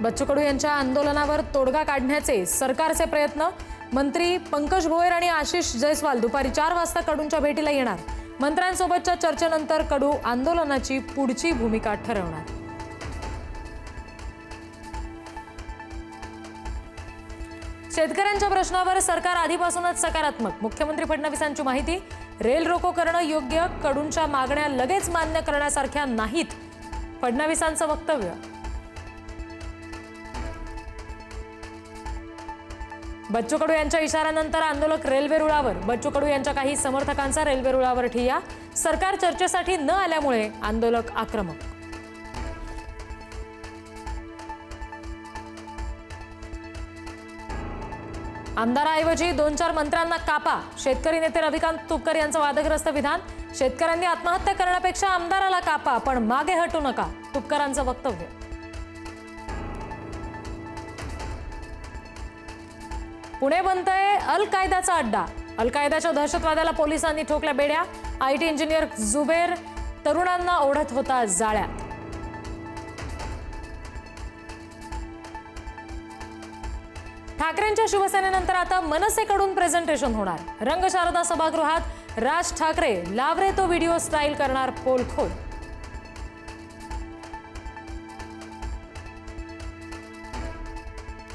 बच्चू कडू यांच्या आंदोलनावर तोडगा काढण्याचे सरकारचे प्रयत्न. मंत्री पंकज भोयर आणि आशिष जयस्वाल दुपारी चार वाजता कडूंच्या भेटीला येणार. मंत्र्यांसोबतच्या चर्चेनंतर कडू आंदोलनाची पुढची भूमिका ठरवणार. शेतकऱ्यांच्या प्रश्नावर सरकार आधीपासूनच सकारात्मक. मुख्यमंत्री फडणवीसांची माहिती रेल रोको करणं योग्य कडूंच्या मागण्या लगेच मान्य करण्यासारख्या नाहीत फडणवीसांचं वक्तव्य. बच्चू कडू यांच्या इशाऱ्यानंतर आंदोलक रेल्वे रुळावर. बच्चू कडू यांच्या काही समर्थकांचा रेल्वे रुळावर ठिय्या सरकार चर्चेसाठी न आल्यामुळे आंदोलक आक्रमक. आमदाराऐवजी दोन चार मंत्र्यांना कापा. शेतकरी नेते रविकांत तुपकर यांचं वादग्रस्त विधान. शेतकऱ्यांनी आत्महत्या करण्यापेक्षा आमदाराला कापा पण मागे हटू नका. तुपकरांचं वक्तव्य. पुणे बनतंय अल कायदाचा अड्डा. अल कायदाच्या दहशतवाद्याला पोलिसांनी ठोकल्या बेड्या. आय टी इंजिनियर जुबेर तरुणांना ओढत होता जाळ्यात. ठाकरेंच्या शिवसेनेनंतर आता मनसेकडून प्रेझेंटेशन होणार. रंगशारदा सभागृहात राज ठाकरे लावरे तो व्हिडिओ स्टाईल करणार पोलखोल.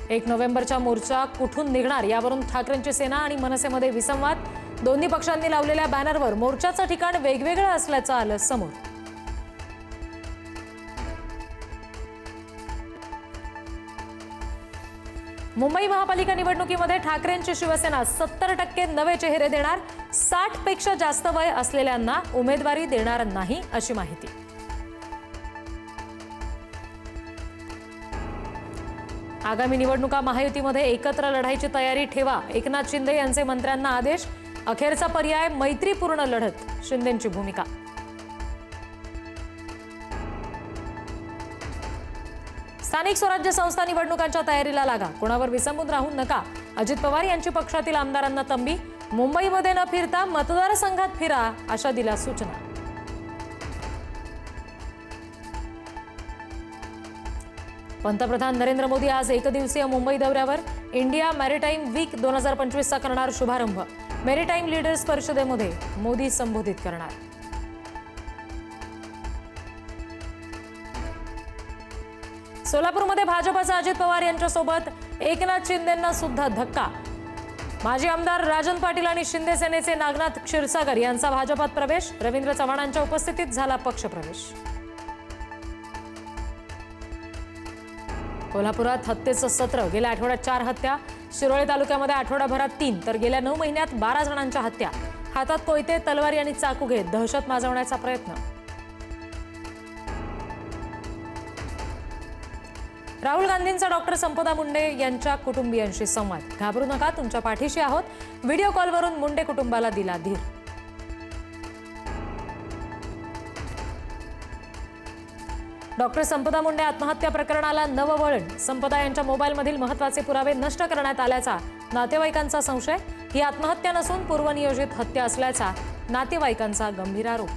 एक नोव्हेंबरचा मोर्चा कुठून निघणार यावरून ठाकरेंची सेना आणि मनसेमध्ये विसंवाद. दोन्ही पक्षांनी लावलेल्या बॅनरवर मोर्चाचं ठिकाण वेगवेगळं असल्याचं आलं समोर. मुंबई महापालिका निवडणुकीमध्ये ठाकरेंची शिवसेना सत्तर टक्के नवे चेहरे देणार साठपेक्षा जास्त वय असलेल्यांना उमेदवारी देणार नाही अशी माहिती. आगामी निवडणुका महायुतीमध्ये एकत्र लढाईची तयारी ठेवा. एकनाथ शिंदे यांचे मंत्र्यांना आदेश. अखेरचा पर्याय मैत्रीपूर्ण लढत. शिंदेची भूमिका. स्थानिक स्वराज्य संस्था निवडणुकांच्या तयारीला लागा. कोणावर विसंबून राहू नका. अजित पवार यांची पक्षातील आमदारांना तंबी. मुंबईमध्ये न फिरता मतदारसंघात फिरा अशा दिल्या सूचना. पंतप्रधान नरेंद्र मोदी आज एकदिवसीय मुंबई दौऱ्यावर इंडिया मॅरिटाईम वीक दोन हजार पंचवीसचा करणार शुभारंभ. मॅरिटाईम लीडर्स परिषदेमध्ये मोदी संबोधित करणार. सोलापूरमध्ये भाजपचा अजित पवार यांच्यासोबत एकनाथ शिंदेंना सुद्धा धक्का. माजी आमदार राजन पाटील आणि शिंदे सेनेचे नागनाथ क्षीरसागर यांचा भाजपात प्रवेश. रवींद्र चव्हाणांच्या उपस्थितीत झाला पक्षप्रवेश. कोल्हापुरात हत्येचं सत्र. गेल्या आठवड्यात चार हत्या. शिरोळे तालुक्यामध्ये आठवडाभरात तीन. तर गेल्या नऊ महिन्यात बारा जणांच्या हत्या. हातात कोयते तलवारी आणि चाकू घेत दहशत माजवण्याचा प्रयत्न. राहुल गांधींचा डॉक्टर संपदा मुंडे यांच्या कुटुंबियांशी संवाद. घाबरू नका तुमच्या पाठीशी आहोत. व्हिडिओ कॉलवरून मुंडे कुटुंबाला दिला धीर. डॉक्टर संपदा मुंडे आत्महत्या प्रकरणाला नववळण संपदा यांच्या मोबाईलमधील महत्त्वाचे पुरावे नष्ट करण्यात आल्याचा नातेवाईकांचा संशय. ही आत्महत्या नसून पूर्वनियोजित हत्या असल्याचा नातेवाईकांचा गंभीर आरोप.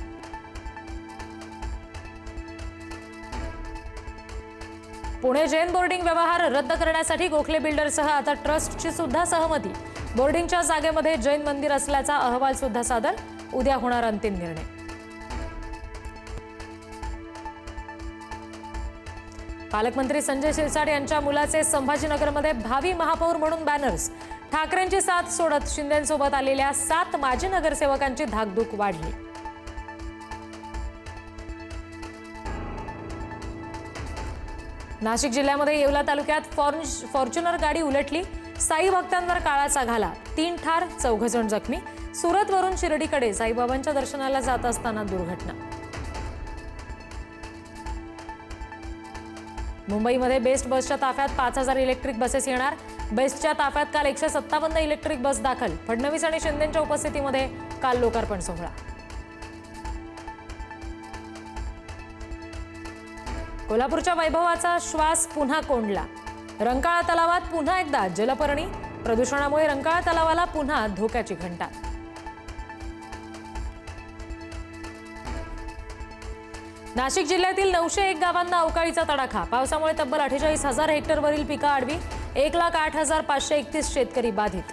पुणे जैन बोर्डिंग व्यवहार रद्द करण्यासाठी गोखले बिल्डरसह आता ट्रस्टची सुद्धा सहमती. बोर्डिंगच्या जागेमध्ये जैन मंदिर असल्याचा अहवाल सुद्धा सादर. उद्या होणार अंतिम निर्णय. पालकमंत्री संजय शिरसाट यांच्या मुलाचे संभाजीनगरमध्ये भावी महापौर म्हणून बॅनर्स ठाकरेंची साथ सोडत शिंदेसोबत आलेल्या सात माजी नगरसेवकांची धाकधूक वाढली. नाशिक जिल्ह्यामध्ये येवला तालुक्यात फॉर्च्युनर गाडी उलटली. साई भक्तांवर काळाचा घाला. तीन ठार चौघजण जखमी. सुरतवरून शिर्डीकडे साईबाबांच्या दर्शनाला जात असताना दुर्घटना. मुंबईमध्ये बेस्ट बसच्या ताफ्यात पाच हजार इलेक्ट्रिक बसेस येणार. बेस्टच्या ताफ्यात काल एकशे सत्तावन्न इलेक्ट्रिक बस दाखल. फडणवीस आणि शिंदेच्या उपस्थितीमध्ये काल लोकार्पण सोहळा. कोल्हापूरच्या वैभवाचा श्वास पुन्हा कोंडला. रंकाळा तलावात पुन्हा एकदा जलपर्णी. प्रदूषणामुळे रंकाळा तलावाला पुन्हा धोक्याची घंटा. नाशिक जिल्ह्यातील नऊशे एक गावांना अवकाळीचा तडाखा. पावसामुळे तब्बल अठ्ठेचाळीस हजार हेक्टरवरील पिकं आडवी एक लाख आठ हजार पाचशे एकतीस शेतकरी बाधित.